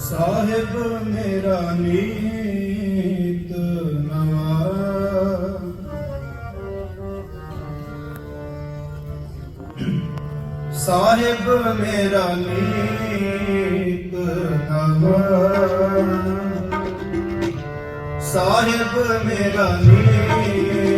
ਸਾਹਿਬ ਮੇਰਾ ਨੀਤ ਨਵਾ। ਸਾਹਿਬ ਮੇਰਾ ਨੀਤ ਨਵਾ। ਸਾਹਿਬ ਮੇਰਾ ਨੀਤ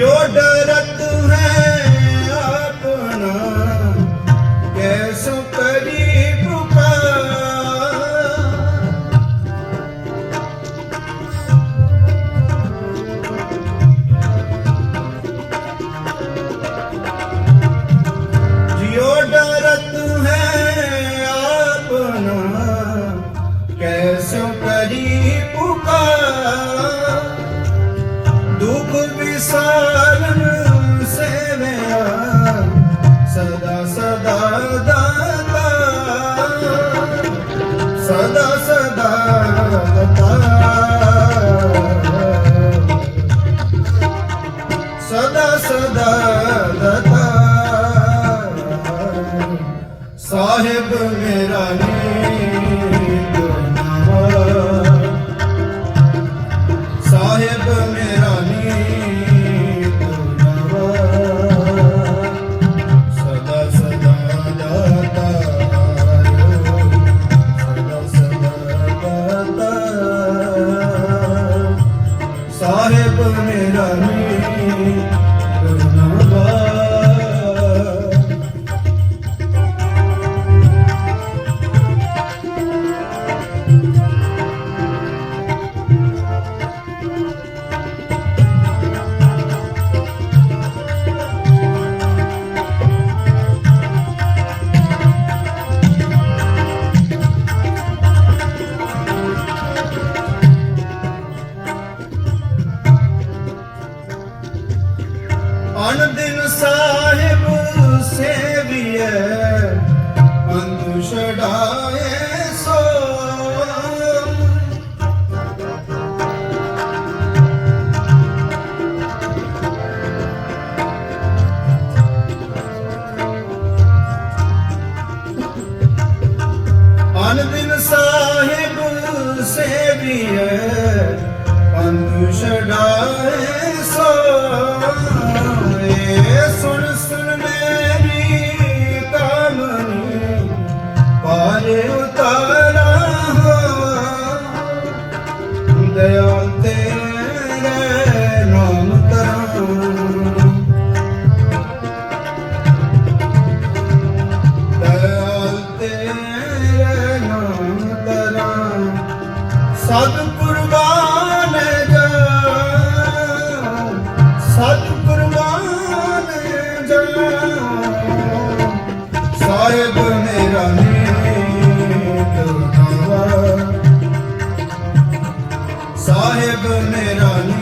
your direction. ਸਾਹਿਬ ਮੇਰਾ ਨੀਤ ਨਵਾ ਸਾਹਿਬ ਮੇਰਾ ਨੀਤ ਨਵਾ ਸਦਾ ਸਦਾ ਦਾਤਾ ਸਦਾ ਸਦਾ ਦਾਤਾ ਸਾਹਿਬ षडा ਸਾਹਿਬ ਨਿਰਾਨੀ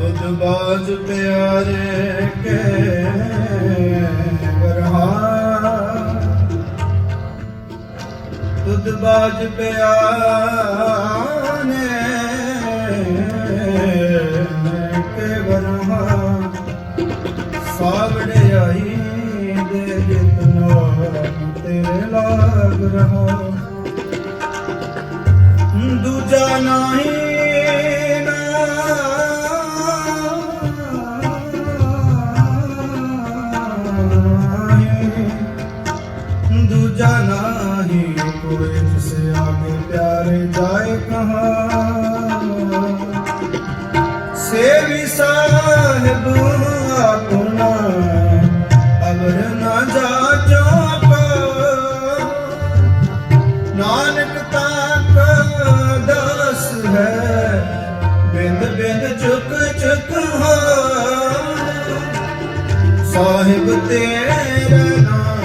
ਤੁਧ ਬਾਜ ਪਿਆਰੇ ਕੇ ਵਰਹਾ ਤੁਧ ਬਾਜ ਪਿਆਨੇ ਕੇ ਵਰਹਾ ਸਾਵੜਿਆਈ ਦੇ ਜਿਤਨਾ ਤੇਰੇ ਲਾਗ ਰਹਾ। ਦੂਜਾ ਨਹੀਂ ਦੂਜਾ ਨਹੀਂ ਕੋਈ ਜਿਸੇ ਆਗੇ ਪਿਆਰੇ ਜਾਏ ਕਹਾਂ ਸੇਵੀ ਸਾਹਿਬ ਆਪਣਾ ਅਵਰ ਨਾ ਜਾਚੋ ਕੋ ਨਾਨਕ ਤਾਕ ਦਸ ਹੈ, ਬਿੰਦ ਬਿੰਦ ਚੁਕ ਚੁਕ ਹੋ ਸਾਹਿਬ ਤੇਰਾ ਨਾਮ